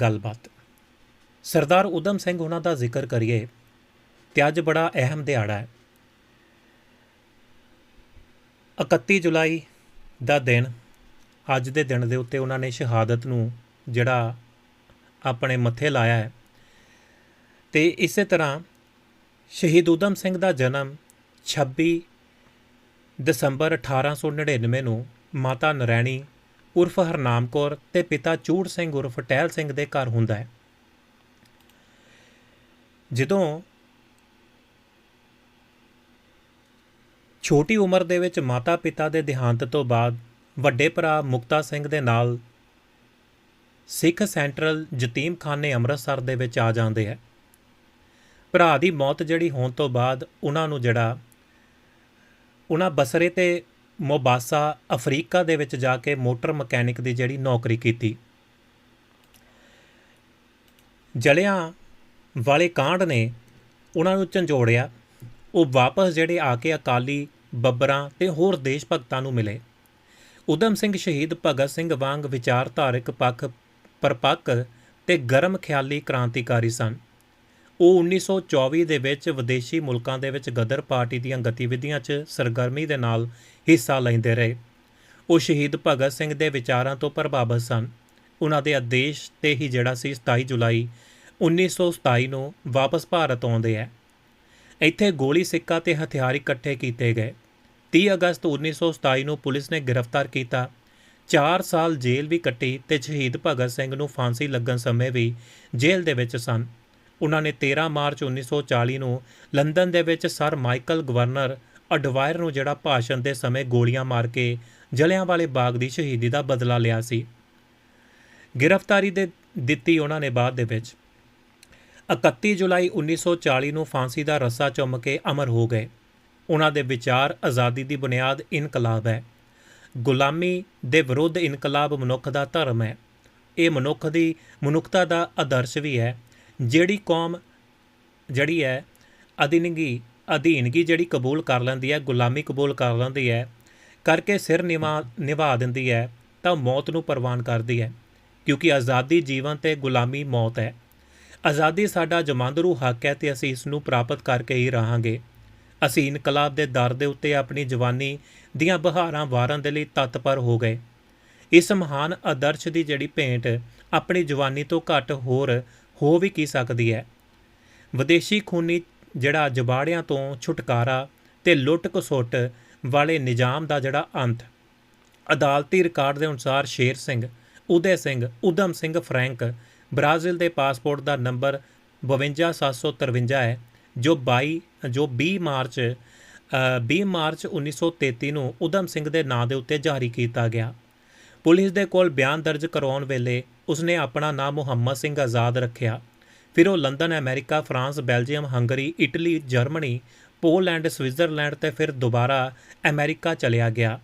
ਗੱਲਬਾਤ। ਸਰਦਾਰ ਉਦਮ ਸਿੰਘ ਉਹਨਾਂ ਦਾ ਜ਼ਿਕਰ ਕਰੀਏ, ਤੇ ਅੱਜ ਬੜਾ ਅਹਿਮ ਦਿਹਾੜਾ ਹੈ। 31 ਜੁਲਾਈ ਦਾ ਦਿਨ, ਅੱਜ ਦੇ ਦਿਨ ਦੇ ਉੱਤੇ ਉਹਨਾਂ ਨੇ ਸ਼ਹਾਦਤ ਨੂੰ ਜਿਹੜਾ ਆਪਣੇ ਮੱਥੇ ਲਾਇਆ ਹੈ। ਤੇ ਇਸੇ ਤਰ੍ਹਾਂ ਸ਼ਹੀਦ ਉਦਮ ਸਿੰਘ ਦਾ ਜਨਮ 26 ਦਸੰਬਰ 1899 ਨੂੰ ਮਾਤਾ ਨਰੈਣੀ ਉਰਫ ਹਰਨਾਮ ਕੌਰ ਤੇ ਪਿਤਾ ਚੂੜ ਸਿੰਘ ਉਰਫ ਟਹਿਲ ਸਿੰਘ ਦੇ ਘਰ ਹੁੰਦਾ ਹੈ। ਜਦੋਂ ਛੋਟੀ ਉਮਰ ਦੇ ਵਿੱਚ ਮਾਤਾ ਪਿਤਾ ਦੇ ਦੇਹਾਂਤ ਤੋਂ ਬਾਅਦ ਵੱਡੇ ਭਰਾ ਮੁਕਤਾ ਸਿੰਘ ਦੇ ਨਾਲ ਸਿੱਖ ਸੈਂਟਰਲ ਯਤੀਮਖਾਨੇ ਅੰਮ੍ਰਿਤਸਰ ਦੇ ਵਿੱਚ ਆ ਜਾਂਦੇ ਹੈ। ਭਰਾ ਦੀ ਮੌਤ ਜਿਹੜੀ ਹੋਣ ਤੋਂ ਬਾਅਦ ਉਹਨਾਂ ਨੂੰ ਜਿਹੜਾ, ਉਹਨਾਂ ਬਸਰੇ ਤੇ ਮੋਬਾਸਾ ਅਫਰੀਕਾ ਦੇ ਵਿੱਚ ਜਾ ਕੇ ਮੋਟਰ ਮਕੈਨਿਕ ਦੀ ਜਿਹੜੀ ਨੌਕਰੀ ਕੀਤੀ। ਜਲਿਆਂ ਵਾਲੇ ਕਾਂਡ ਨੇ ਉਹਨਾਂ ਨੂੰ ਝੰਜੋੜਿਆ। ਉਹ ਵਾਪਸ ਜਿਹੜੇ ਆ ਕੇ ਅਕਾਲੀ ਬੱਬਰਾਂ ਤੇ ਹੋਰ ਦੇਸ਼ ਭਗਤਾਂ ਨੂੰ ਮਿਲੇ। ਉਦਮ ਸਿੰਘ ਸ਼ਹੀਦ ਭਗਤ ਸਿੰਘ ਵਾਂਗ ਵਿਚਾਰਧਾਰਕ ਪੱਖ, ਪਰਪੱਕ ਤੇ ਗਰਮ ਖਿਆਲੀ ਕ੍ਰਾਂਤੀਕਾਰੀ ਸਨ। ਉਹ 1924 ਦੇ ਵਿੱਚ ਵਿਦੇਸ਼ੀ ਮੁਲਕਾਂ ਦੇ ਵਿੱਚ ਗਦਰ ਪਾਰਟੀ ਦੀਆਂ ਗਤੀਵਿਧੀਆਂ 'ਚ ਸਰਗਰਮੀ ਦੇ ਨਾਲ ਹਿੱਸਾ ਲੈਂਦੇ ਰਹੇ। ਉਹ ਸ਼ਹੀਦ ਭਗਤ ਸਿੰਘ ਦੇ ਵਿਚਾਰਾਂ ਤੋਂ ਪ੍ਰਭਾਵਿਤ ਸਨ। ਉਹਨਾਂ ਦੇ ਆਦੇਸ਼ ਤੇ ਹੀ ਜਿਹੜਾ ਸੀ 27 ਜੁਲਾਈ 1927 ਨੂੰ ਵਾਪਸ ਭਾਰਤ ਆਉਂਦੇ ਹੈ। ਇੱਥੇ ਗੋਲੀ ਸਿੱਕਾ ਤੇ ਹਥਿਆਰ ਇਕੱਠੇ ਕੀਤੇ ਗਏ। 30 ਅਗਸਤ 1927 ਨੂੰ ਪੁਲਿਸ ਨੇ ਗ੍ਰਿਫਤਾਰ ਕੀਤਾ। 4 ਸਾਲ ਜੇਲ੍ਹ ਵੀ ਕੱਟੀ ਤੇ ਸ਼ਹੀਦ ਭਗਤ ਸਿੰਘ ਨੂੰ ਫਾਂਸੀ ਲੱਗਣ ਸਮੇਂ ਵੀ ਜੇਲ੍ਹ ਦੇ ਵਿੱਚ ਸਨ। ਉਹਨਾਂ ਨੇ 13 ਮਾਰਚ 1940 ਨੂੰ ਲੰਡਨ ਦੇ ਵਿੱਚ ਸਰ ਮਾਈਕਲ ਗਵਰਨਰ ਅਡਵਾਇਰ ਨੂੰ ਜਿਹੜਾ ਭਾਸ਼ਣ ਦੇ ਸਮੇਂ ਗੋਲੀਆਂ ਮਾਰ ਕੇ ਜਲਿਆਂਵਾਲੇ ਬਾਗ ਦੀ ਸ਼ਹੀਦੀ ਦਾ ਬਦਲਾ ਲਿਆ ਸੀ। ਗ੍ਰਿਫਤਾਰੀ ਦੇ ਦਿੱਤੀ ਉਹਨਾਂ ਨੇ ਬਾਅਦ ਦੇ ਵਿੱਚ। 31 ਜੁਲਾਈ 1940 ਨੂੰ ਫਾਂਸੀ ਦਾ ਰੱਸਾ ਚੁੰਮ ਕੇ ਅਮਰ ਹੋ ਗਏ। ਉਹਨਾਂ ਦੇ ਵਿਚਾਰ ਆਜ਼ਾਦੀ ਦੀ ਬੁਨਿਆਦ ਇਨਕਲਾਬ ਹੈ। ਗੁਲਾਮੀ ਦੇ ਵਿਰੁੱਧ ਇਨਕਲਾਬ ਮਨੁੱਖ ਦਾ ਧਰਮ ਹੈ। ਇਹ ਮਨੁੱਖ ਦੀ ਮਨੁੱਖਤਾ ਦਾ ਆਦਰਸ਼ ਵੀ ਹੈ। ਜਿਹੜੀ ਕੌਮ ਜਿਹੜੀ ਹੈ, ਅਧੀਨਗੀ ਅਧੀਨਗੀ ਜਿਹੜੀ ਕਬੂਲ ਕਰ ਲੈਂਦੀ ਹੈ, ਗੁਲਾਮੀ ਕਬੂਲ ਕਰ ਲੈਂਦੀ ਹੈ, ਕਰਕੇ ਸਿਰ ਨਿਵਾ ਨਿਭਾ ਦਿੰਦੀ ਹੈ, ਤਾਂ ਮੌਤ ਨੂੰ ਪ੍ਰਵਾਨ ਕਰਦੀ ਹੈ। ਕਿਉਂਕਿ ਆਜ਼ਾਦੀ ਜੀਵਨ ਤੇ ਗੁਲਾਮੀ ਮੌਤ ਹੈ। ਆਜ਼ਾਦੀ ਸਾਡਾ ਜਮਾਂਦਰੂ ਹੱਕ ਹੈ ਤੇ ਅਸੀਂ ਇਸ ਨੂੰ ਪ੍ਰਾਪਤ ਕਰਕੇ ਹੀ ਰਹਾਂਗੇ। ਅਸੀਂ ਇਨਕਲਾਬ ਦੇ ਦਰ ਦੇ ਉੱਤੇ ਆਪਣੀ ਜਵਾਨੀ ਦੀਆਂ ਬਹਾਰਾਂ ਵਾਰਨ ਦੇ ਲਈ ਤਤਪਰ ਹੋ ਗਏ। ਇਸ ਮਹਾਨ ਆਦਰਸ਼ ਦੀ ਜਿਹੜੀ ਭੇਂਟ ਆਪਣੀ ਜਵਾਨੀ ਤੋਂ ਘੱਟ ਹੋਰ ਹੋ ਵੀ ਕੀ ਸਕਦੀ ਹੈ? ਵਿਦੇਸ਼ੀ ਖੂਨੀ ਜਿਹੜਾ ਜਬਾੜਿਆਂ ਤੋਂ ਛੁਟਕਾਰਾ ਤੇ ਲੁੱਟ ਕਸੁੱਟ ਵਾਲੇ ਨਿਜ਼ਾਮ ਦਾ ਜਿਹੜਾ ਅੰਤ। ਅਦਾਲਤੀ ਰਿਕਾਰਡ ਦੇ ਅਨੁਸਾਰ ਸ਼ੇਰ ਸਿੰਘ ਉਦੈ ਸਿੰਘ ਉਦਮ ਸਿੰਘ ਫਰੈਂਕ ਬ੍ਰਾਜ਼ੀਲ ਦੇ ਪਾਸਪੋਰਟ ਦਾ ਨੰਬਰ 52753 ਹੈ ਜੋ 22 ਜੋ 20 ਮਾਰਚ ਅ, 20 ਮਾਰਚ 1933 ਨੂੰ ਉਦਮ ਸਿੰਘ ਦੇ ਨਾਂ ਦੇ ਉੱਤੇ ਜਾਰੀ ਕੀਤਾ ਗਿਆ। ਪੁਲਿਸ ਦੇ ਕੋਲ ਬਿਆਨ ਦਰਜ ਕਰਵਾਉਣ ਵੇਲੇ ਉਸਨੇ ਆਪਣਾ ਨਾਮ ਮੁਹੰਮਦ ਸਿੰਘ ਆਜ਼ਾਦ ਰੱਖਿਆ। ਫਿਰ ਉਹ London, America, France, Belgium, Hungary, Italy, Germany, Poland, Switzerland ਤੇ ਫਿਰ ਦੁਬਾਰਾ ਅਮਰੀਕਾ ਚਲਿਆ ਗਿਆ।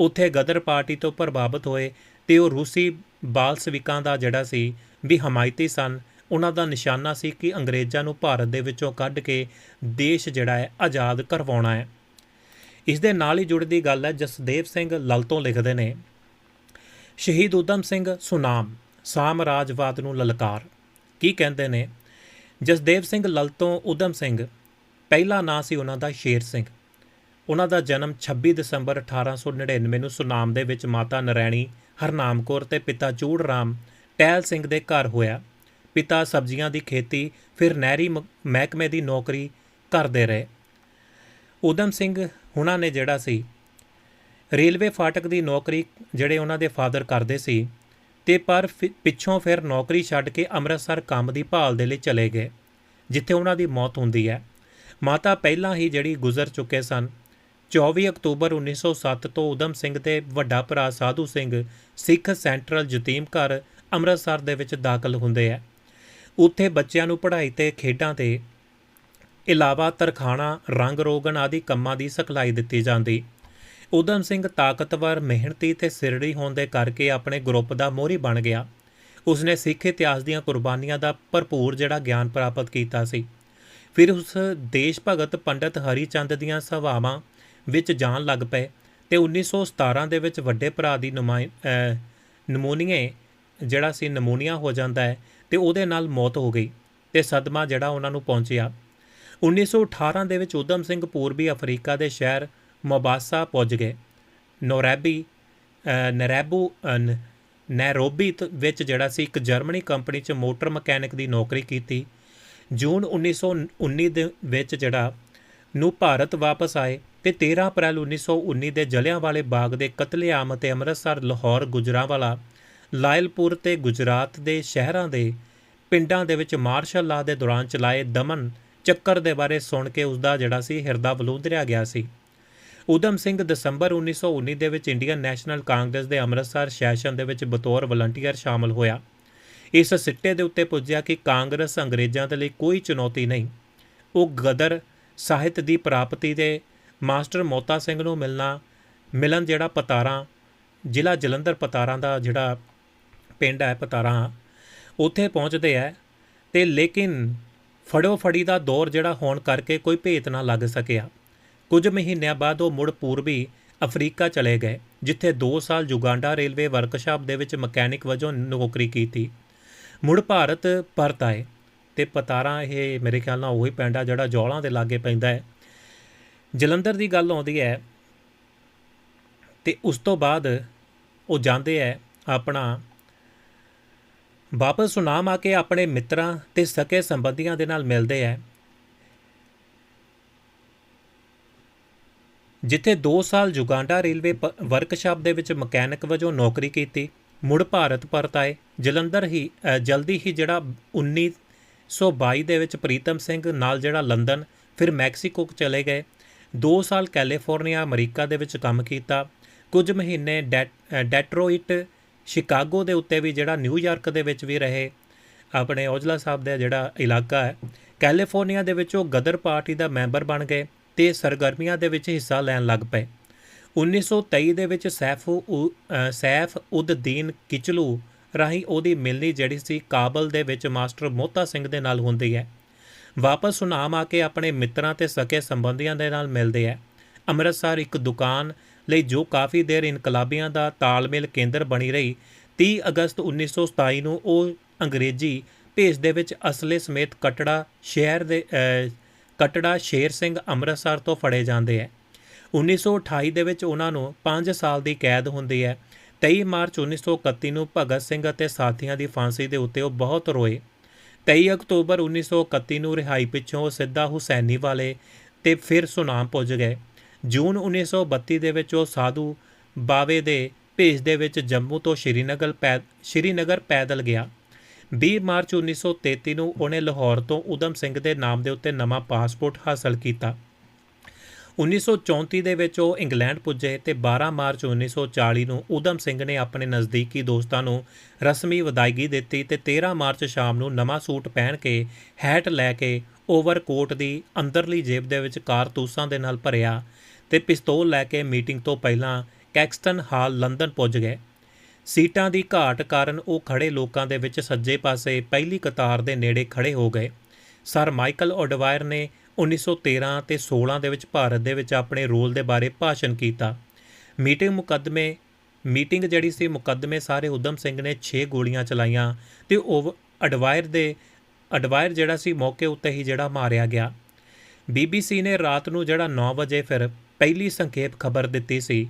ਉੱਥੇ ਗਦਰ ਪਾਰਟੀ ਤੋਂ ਪ੍ਰਭਾਵਿਤ ਹੋਏ ਤੇ ਉਹ ਰੂਸੀ ਬਾਲਸਵਿਕਾਂ ਦਾ ਜਿਹੜਾ ਸੀ ਵੀ ਹਮਾਇਤੀ ਸਨ, ਉਹਨਾਂ ਦਾ ਨਿਸ਼ਾਨਾ ਸੀ ਕਿ ਅੰਗਰੇਜ਼ਾਂ ਨੂੰ ਭਾਰਤ ਦੇ ਵਿੱਚੋਂ ਕੱਢ ਕੇ ਦੇਸ਼ ਜਿਹੜਾ ਹੈ ਆਜ਼ਾਦ ਕਰਵਾਉਣਾ ਹੈ। ਇਸ ਦੇ ਨਾਲ ਹੀ ਜੁੜਦੀ ਗੱਲ ਹੈ, ਜਸਦੇਵ ਸਿੰਘ ਲਲਤੋਂ ਲਿਖਦੇ ਨੇ ਸ਼ਹੀਦ ਉਦਮ ਸਿੰਘ ਸੁਨਾਮ ਸਾਮਰਾਜਵਾਦ ਨੂੰ ਲਲਕਾਰ। ਕੀ ਕਹਿੰਦੇ ਨੇ? ਜਸਦੇਵ ਸਿੰਘ ਲਲਤੋਂ ਉਦਮ ਸਿੰਘ, ਪਹਿਲਾ ਨਾਂ ਸੀ ਉਹਨਾਂ ਦਾ ਸ਼ੇਰ ਸਿੰਘ। ਉਹਨਾਂ ਦਾ ਜਨਮ 26 ਦਸੰਬਰ 1899 ਨੂੰ ਸੁਨਾਮ ਦੇ ਵਿੱਚ ਮਾਤਾ ਨਰੈਣੀ ਹਰਨਾਮ ਕੌਰ ਤੇ ਪਿਤਾ ਚੂੜ ਰਾਮ ਟਹਿਲ ਸਿੰਘ ਦੇ ਘਰ ਹੋਇਆ। ਪਿਤਾ ਸਬਜ਼ੀਆਂ ਦੀ ਖੇਤੀ, ਫਿਰ ਨਹਿਰੀ ਮ- ਮਹਿਕਮੇ ਦੀ ਨੌਕਰੀ ਕਰਦੇ ਰਹੇ। ਉਦਮ ਸਿੰਘ ਹੁਣਾਂ ਨੇ ਜਿਹੜਾ ਸੀ ਰੇਲਵੇ ਫਾਟਕ ਦੀ ਨੌਕਰੀ ਜਿਹੜੇ ਉਹਨਾਂ ਦੇ ਫਾਦਰ ਕਰਦੇ ਸੀ ਤੇ ਪਰ ਫਿ- ਪਿੱਛੋਂ ਫਿਰ ਨੌਕਰੀ ਛੱਡ ਕੇ ਅੰਮ੍ਰਿਤਸਰ ਕੰਮ ਦੀ ਭਾਲ ਦੇ ਲਈ ਚਲੇ ਗਏ, ਜਿੱਥੇ ਉਹਨਾਂ ਦੀ ਮੌਤ ਹੁੰਦੀ ਹੈ। ਮਾਤਾ ਪਹਿਲਾਂ ਹੀ ਜਿਹੜੀ ਗੁਜ਼ਰ ਚੁੱਕੇ ਸਨ 24 ਅਕਤੂਬਰ 1907 ਤੋਂ ਉਦਮ ਸਿੰਘ ਤੇ ਵੱਡਾ ਭਰਾ ਸਾਧੂ ਸਿੰਘ ਸਿੱਖ ਸੈਂਟਰਲ ਯਤੀਮ ਘਰ ਅੰਮ੍ਰਿਤਸਰ ਦੇ ਵਿੱਚ ਦਾਖਲ ਹੁੰਦੇ ਹੈ। ਉੱਥੇ ਬੱਚਿਆਂ ਨੂੰ ਪੜ੍ਹਾਈ ਤੇ ਖੇਡਾਂ ਤੇ ਇਲਾਵਾ ਤਰਖਾਣਾ, ਰੰਗ ਰੋਗਨ ਆਦਿ ਕੰਮਾਂ ਦੀ ਸਿਖਲਾਈ ਦਿੱਤੀ ਜਾਂਦੀ। ਉਦਮ ਸਿੰਘ ਤਾਕਤਵਰ, ਮਿਹਨਤੀ ਤੇ ਸਿਰੜੀ ਹੋਣ ਦੇ ਕਰਕੇ ਆਪਣੇ ਗਰੁੱਪ ਦਾ ਮੋਹਰੀ ਬਣ ਗਿਆ। ਉਸਨੇ ਸਿੱਖ ਇਤਿਹਾਸ ਦੀਆਂ ਕੁਰਬਾਨੀਆਂ ਦਾ ਭਰਪੂਰ ਜਿਹੜਾ ਗਿਆਨ ਪ੍ਰਾਪਤ ਕੀਤਾ ਸੀ। ਫਿਰ ਉਸ ਦੇਸ਼ ਭਗਤ ਪੰਡਤ ਹਰੀ ਚੰਦ ਦੀਆਂ ਸਭਾਵਾਂ ਵਿੱਚ ਜਾਣ ਲੱਗ ਪਏ ਤੇ 1917 ਦੇ ਵਿੱਚ ਵੱਡੇ ਭਰਾ ਦੀ ਨੁਮਾਇ ਨਮੂਨੀਏ ਜਿਹੜਾ ਸੀ ਨਮੂਨੀਆ ਹੋ ਜਾਂਦਾ ਹੈ ਤੇ ਉਹਦੇ ਨਾਲ ਮੌਤ ਹੋ ਗਈ ਤੇ ਸਦਮਾ ਜਿਹੜਾ ਉਹਨਾਂ ਨੂੰ ਪਹੁੰਚਿਆ। 1918 ਦੇ ਵਿੱਚ ਉਦਮ ਸਿੰਘ ਪੂਰਬੀ ਅਫਰੀਕਾ ਦੇ ਸ਼ਹਿਰ ਮੋਬਾਸਾ ਪਹੁੰਚ ਗਏ। ਨੋਰੈਬੀ ਅ, ਨਰੈਬੂ ਨੈਰੋਬੀ ਵਿੱਚ ਜਿਹੜਾ ਸੀ ਇੱਕ ਜਰਮਨੀ ਕੰਪਨੀ 'ਚ ਮੋਟਰ ਮਕੈਨਿਕ ਦੀ ਨੌਕਰੀ ਕੀਤੀ। ਜੂਨ 1919 ਦੇ ਵਿੱਚ ਜਿਹੜਾ ਨੂੰ ਭਾਰਤ ਵਾਪਸ ਆਏ ਤੇ 13 ਅਪ੍ਰੈਲ 1919 ਦੇ ਜਲਿਆਂਵਾਲੇ ਬਾਗ ਦੇ ਕਤਲੇਆਮ ਅਤੇ ਅੰਮ੍ਰਿਤਸਰ ਲਾਹੌਰ ਗੁਜਰਾਂਵਾਲਾ ਲਾਇਲਪੁਰ ਤੇ ਗੁਜਰਾਤ ਦੇ ਸ਼ਹਿਰਾਂ ਦੇ ਪਿੰਡਾਂ ਦੇ ਵਿੱਚ ਮਾਰਸ਼ਲ ਲਾ ਦੇ ਦੌਰਾਨ ਚਲਾਏ ਦਮਨ ਚੱਕਰ ਦੇ ਬਾਰੇ ਸੁਣ ਕੇ ਉਸ ਦਾ ਜਿਹੜਾ ਸੀ ਹਿਰਦਾ ਬਲੂੰਦਰਿਆ ਗਿਆ ਸੀ। ਉਦਮ ਸਿੰਘ ਦਸੰਬਰ 1919 ਦੇ ਵਿੱਚ ਇੰਡੀਅਨ ਨੈਸ਼ਨਲ ਕਾਂਗਰਸ ਦੇ ਅੰਮ੍ਰਿਤਸਰ ਸੈਸ਼ਨ ਦੇ ਵਿੱਚ ਬਤੌਰ ਵਲੰਟੀਅਰ ਸ਼ਾਮਲ ਹੋਇਆ। ਇਸ ਸਿੱਟੇ ਦੇ ਉੱਤੇ ਪੁੱਜਿਆ ਕਿ ਕਾਂਗਰਸ ਅੰਗਰੇਜ਼ਾਂ ਦੇ ਲਈ ਕੋਈ ਚੁਣੌਤੀ ਨਹੀਂ। ਉਹ ਗਦਰ ਸਾਹਿਤ ਦੀ ਪ੍ਰਾਪਤੀ ਦੇ ਮਾਸਟਰ ਮੋਤਾ ਸਿੰਘ ਨੂੰ ਮਿਲਣਾ, ਮਿਲਣ ਜਿਹੜਾ ਪਤਾਰਾਂ, ਜ਼ਿਲ੍ਹਾ ਜਲੰਧਰ ਪਤਾਰਾਂ ਦਾ ਜਿਹੜਾ ਪਿੰਡ ਹੈ ਪਤਾਰਾਂ, ਉੱਥੇ ਪਹੁੰਚਦੇ ਹੈ ਤੇ ਲੇਕਿਨ ਫੜੋ ਫੜੀ ਦਾ ਦੌਰ ਜਿਹੜਾ ਹੋਣ ਕਰਕੇ ਕੋਈ ਭੇਤ ਨਾ ਲੱਗ ਸਕਿਆ। ਕੁਝ ਮਹੀਨਿਆਂ ਬਾਅਦ ਉਹ ਮੁੜ ਪੂਰਬੀ ਅਫਰੀਕਾ ਚਲੇ ਗਏ, ਜਿੱਥੇ 2 ਸਾਲ ਯੁਗਾਂਡਾ ਰੇਲਵੇ ਵਰਕਸ਼ਾਪ ਦੇ ਵਿੱਚ ਮਕੈਨਿਕ ਵਜੋਂ ਨੌਕਰੀ ਕੀਤੀ। ਮੁੜ ਭਾਰਤ ਪਰਤ ਆਏ ਤੇ ਪਤਾਰਾਂ ਇਹ ਮੇਰੇ ਖਿਆਲ ਨਾਲ ਉਹੀ ਪਿੰਡ ਆ ਜਿਹੜਾ ਜੌਲਾਂ ਦੇ ਲਾਗੇ ਪੈਂਦਾ ਹੈ। ਜਲੰਧਰ ਦੀ ਗੱਲ ਆਉਂਦੀ ਹੈ ਤੇ ਉਸ ਤੋਂ ਬਾਅਦ ਉਹ ਜਾਂਦੇ ਹੈ ਆਪਣਾ ਵਾਪਸ ਸੁਨਾਮ ਆ ਕੇ ਆਪਣੇ ਮਿੱਤਰਾਂ ਤੇ ਸਕੇ ਸੰਬੰਧੀਆਂ ਦੇ ਨਾਲ ਮਿਲਦੇ ਹੈ। ਜਿੱਥੇ 2 ਸਾਲ ਯੁਗਾਂਡਾ ਰੇਲਵੇ ਪ- ਵਰਕਸ਼ਾਪ ਦੇ ਵਿੱਚ ਮਕੈਨਿਕ ਵਜੋਂ ਨੌਕਰੀ ਕੀਤੀ, ਮੁੜ ਭਾਰਤ ਪਰਤ ਆਏ, ਜਲੰਧਰ ਹੀ ਜਲਦੀ ਹੀ ਜਿਹੜਾ 1922 ਦੇ ਵਿੱਚ ਪ੍ਰੀਤਮ ਸਿੰਘ, ਨਾਲ ਜਿਹੜਾ ਲੰਡਨ ਫਿਰ ਮੈਕਸੀਕੋ ਚਲੇ ਗਏ। 2 ਸਾਲ ਕੈਲੀਫੋਰਨੀਆ, ਅਮਰੀਕਾ ਦੇ ਵਿੱਚ ਕੰਮ ਕੀਤਾ। ਕੁਝ ਮਹੀਨੇ ਡੈਟ- ਡੈਟਰੋਇਟ ਸ਼ਿਕਾਗੋ ਦੇ ਉੱਤੇ ਵੀ ਜਿਹੜਾ ਨਿਊਯਾਰਕ ਦੇ ਵਿੱਚ ਵੀ ਰਹੇ। ਆਪਣੇ ਔਜਲਾ ਸਾਹਿਬ ਦਾ ਜਿਹੜਾ ਇਲਾਕਾ ਹੈ, ਕੈਲੀਫੋਰਨੀਆ ਦੇ ਵਿੱਚ ਉਹ ਗਦਰ ਪਾਰਟੀ ਦਾ ਮੈਂਬਰ ਬਣ ਗਏ। ਤੇ ਸਰਗਰਮੀਆਂ ਦੇ ਵਿੱਚ ਹਿੱਸਾ ਲੈਣ ਲੱਗ ਪਏ। 1923 ਦੇ ਵਿੱਚ ਸੈਫੂ ਸੈਫ ਉਦਦੀਨ ਕਿਚਲੂ ਰਾਹੀਂ ਉਹਦੀ ਮਿਲਣੀ ਜਿਹੜੀ ਸੀ ਕਾਬਲ ਦੇ ਵਿੱਚ ਮਾਸਟਰ ਮੋਤਾ ਸਿੰਘ ਦੇ ਨਾਲ ਹੁੰਦੀ ਹੈ। ਵਾਪਸ ਸੁਨਾਮ ਆ ਕੇ ਆਪਣੇ ਮਿੱਤਰਾਂ ਤੇ ਸਕੇ ਸੰਬੰਧੀਆਂ ਦੇ ਨਾਲ ਮਿਲਦੇ ਹੈ। ਅੰਮ੍ਰਿਤਸਰ ਇੱਕ ਦੁਕਾਨ ਲਈ ਜੋ ਕਾਫੀ ਦੇਰ ਇਨਕਲਾਬੀਆਂ ਦਾ ਤਾਲਮੇਲ ਕੇਂਦਰ ਬਣੀ ਰਹੀ 30 ਅਗਸਤ 1927 ਨੂੰ ਉਹ ਅੰਗਰੇਜ਼ੀ ਭੇਸ ਦੇ ਵਿੱਚ ਅਸਲੇ ਸਮੇਤ ਕਟੜਾ ਸ਼ਹਿਰ ਦੇ ਕਟੜਾ ਸ਼ੇਰ ਸਿੰਘ ਅੰਮ੍ਰਿਤਸਰ ਤੋਂ ਫੜੇ ਜਾਂਦੇ ਹੈ 1928 ਦੇ ਵਿੱਚ ਉਹਨਾਂ ਨੂੰ 5 ਸਾਲ ਦੀ ਕੈਦ ਹੁੰਦੀ ਹੈ 23 ਮਾਰਚ 1931 ਨੂੰ ਭਗਤ ਸਿੰਘ ਅਤੇ ਸਾਥੀਆਂ ਦੀ ਫਾਂਸੀ ਦੇ ਉੱਤੇ ਉਹ ਬਹੁਤ ਰੋਏ। 23 ਅਕਤੂਬਰ 1931 ਨੂੰ ਰਿਹਾਈ ਪਿੱਛੋਂ ਉਹ ਸਿੱਧਾ ਹੁਸੈਨੀ ਵਾਲੇ ਤੇ ਫਿਰ ਸੁਨਾਮ ਪੁੱਜ ਗਏ। ਜੂਨ 1932 ਦੇ ਵਿੱਚ ਉਹ ਸਾਧੂ ਬਾਵੇ ਦੇ ਭੇਸ ਦੇ ਵਿੱਚ ਜੰਮੂ ਤੋਂ ਸ਼੍ਰੀਨਗਰ ਪੈ, ਸ਼੍ਰੀਨਗਰ ਪੈਦਲ ਗਿਆ। 20 ਮਾਰਚ 1933 ਨੂੰ ਉਹਨੇ ਲਾਹੌਰ ਤੋਂ ਉਦਮ ਸਿੰਘ ਦੇ ਨਾਮ ਦੇ ਉੱਤੇ ਨਵਾਂ ਪਾਸਪੋਰਟ ਹਾਸਲ ਕੀਤਾ। 1934 ਦੇ ਵਿੱਚ ਉਹ ਇੰਗਲੈਂਡ ਪੁੱਜੇ ਤੇ 12 ਮਾਰਚ 1940 ਨੂੰ ਉਦਮ ਸਿੰਘ ਨੇ ਆਪਣੇ ਨਜ਼ਦੀਕੀ ਦੋਸਤਾਂ ਨੂੰ ਰਸਮੀ ਵਿਦਾਇਗੀ ਦਿੱਤੀ ਤੇ 13 ਮਾਰਚ ਸ਼ਾਮ ਨੂੰ ਨਵਾਂ ਸੂਟ ਪਹਿਨ ਕੇ ਹੈਟ ਲੈ ਕੇ ਓਵਰਕੋਟ ਦੀ ਅੰਦਰਲੀ ਜੇਬ ਦੇ ਵਿੱਚ ਕਾਰਤੂਸਾਂ ਦੇ ਨਾਲ ਭਰਿਆ ਤੇ ਪਿਸਤੌਲ ਲੈ ਕੇ ਮੀਟਿੰਗ ਤੋਂ ਪਹਿਲਾਂ ਕੈਕਸਟਨ ਹਾਲ ਲੰਡਨ ਪੁੱਜ ਗਏ। ਸੀਟਾਂ ਦੀ ਘਾਟ ਕਾਰਨ ਉਹ ਖੜੇ ਲੋਕਾਂ ਦੇ ਵਿੱਚ ਸੱਜੇ ਪਾਸੇ ਪਹਿਲੀ ਕਤਾਰ ਦੇ ਨੇੜੇ ਖੜੇ ਹੋ ਗਏ। ਸਰ ਮਾਈਕਲ ਓਡਵਾਇਰ ਨੇ 1913 ਤੇ 16 ਦੇ ਵਿੱਚ ਭਾਰਤ ਦੇ ਵਿੱਚ ਆਪਣੇ ਰੋਲ ਦੇ ਬਾਰੇ ਭਾਸ਼ਣ ਕੀਤਾ। ਮੀਟਿੰਗ ਮੁਕੱਦਮੇ, ਮੀਟਿੰਗ ਜਿਹੜੀ ਸੀ ਮੁਕੱਦਮੇ ਸਾਰੇ ਉਦਮ ਸਿੰਘ ਨੇ 6 ਗੋਲੀਆਂ ਚਲਾਈਆਂ ਤੇ ਉਹ ਅਡਵਾਇਰ ਦੇ, ਅਡਵਾਇਰ ਜਿਹੜਾ ਸੀ ਮੌਕੇ ਉੱਤੇ ਹੀ ਜਿਹੜਾ ਮਾਰਿਆ ਗਿਆ। ਬੀਬੀਸੀ ਨੇ ਰਾਤ ਨੂੰ ਜਿਹੜਾ 9 ਵਜੇ ਫਿਰ ਪਹਿਲੀ ਸੰਖੇਪ ਖਬਰ ਦਿੱਤੀ ਸੀ।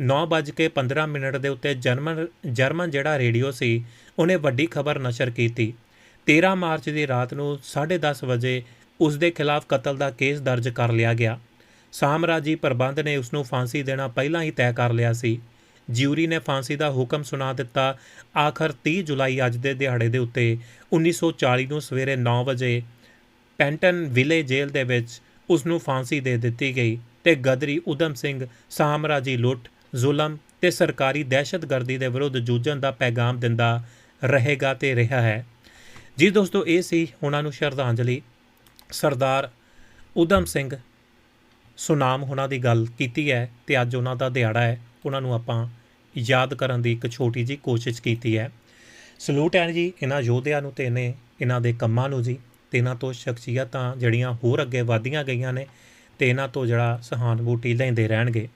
9:15 ਮਿੰਟ ਦੇ ਉੱਤੇ ਜਰਮਨ ਜਰਮਨ ਜਿਹੜਾ ਰੇਡੀਓ ਸੀ, ਉਹਨੇ ਵੱਡੀ ਖਬਰ ਨਸ਼ਰ ਕੀਤੀ। 13 ਮਾਰਚ ਦੀ ਰਾਤ ਨੂੰ 10:30 ਵਜੇ ਉਸ ਦੇ ਖਿਲਾਫ ਕਤਲ ਦਾ ਕੇਸ ਦਰਜ ਕਰ ਲਿਆ ਗਿਆ। ਸਾਮਰਾਜੀ ਪ੍ਰਬੰਧ ਨੇ ਉਸ ਨੂੰ ਫਾਂਸੀ ਦੇਣਾ ਪਹਿਲਾਂ ਹੀ ਤੈਅ ਕਰ ਲਿਆ ਸੀ। ਜਿਊਰੀ ਨੇ ਫਾਂਸੀ ਦਾ ਹੁਕਮ ਸੁਣਾ ਦਿੱਤਾ। ਆਖਰ 30 ਜੁਲਾਈ ਅੱਜ ਦੇ ਦਿਹਾੜੇ ਦੇ ਉੱਤੇ 1940 ਨੂੰ ਸਵੇਰੇ 9 ਵਜੇ ਪੈਂਟਨ ਵਿਲੇ ਜੇਲ੍ਹ ਦੇ ਵਿੱਚ ਉਸ ਨੂੰ ਫਾਂਸੀ ਦੇ ਦਿੱਤੀ ਗਈ ਤੇ ਗਦਰੀ ਉਦਮ ਸਿੰਘ ਸਾਮਰਾਜੀ ਲੁੱਟ ਜ਼ੁਲਮ ਤੇ ਸਰਕਾਰੀ ਦਹਿਸ਼ਤਗਰਦੀ ਦੇ ਵਿਰੁੱਧ ਜੂਝਣ ਦਾ ਪੈਗਾਮ ਦਿੰਦਾ ਰਹੇਗਾ ਤੇ ਰਿਹਾ ਹੈ। ਜੀ ਦੋਸਤੋ, ਇਹ ਸੀ ਉਹਨਾਂ ਨੂੰ ਸ਼ਰਧਾਂਜਲੀ। ਸਰਦਾਰ ਉਦਮ ਸਿੰਘ ਸੁਨਾਮ ਉਹਨਾਂ ਦੀ ਗੱਲ ਕੀਤੀ ਹੈ ਤੇ ਅੱਜ ਉਹਨਾਂ ਦਾ ਦਿਹਾੜਾ ਹੈ। ਉਹਨਾਂ ਨੂੰ ਆਪਾਂ ਯਾਦ ਕਰਨ ਦੀ ਇੱਕ ਛੋਟੀ ਜੀ ਕੋਸ਼ਿਸ਼ ਕੀਤੀ ਹੈ। ਸਲੂਟ ਹੈ ਜੀ, ਇਹਨਾਂ ਯੋਧਿਆਂ ਨੂੰ ਤੇ ਇਹਨੇ, ਇਹਨਾਂ ਦੇ ਕੰਮਾਂ ਨੂੰ ਜੀ, ਤੇ ਇਹਨਾਂ ਤੋਂ ਸ਼ਖਸੀਅਤਾਂ ਜਿਹੜੀਆਂ ਹੋਰ ਅੱਗੇ ਵਧੀਆਂ ਗਈਆਂ ਨੇ, ਤੇ ਇਹਨਾਂ ਤੋਂ ਜਿਹੜਾ ਸਹਾਨੁਭੂਤੀ ਲੈਂਦੇ ਰਹਿਣਗੇ।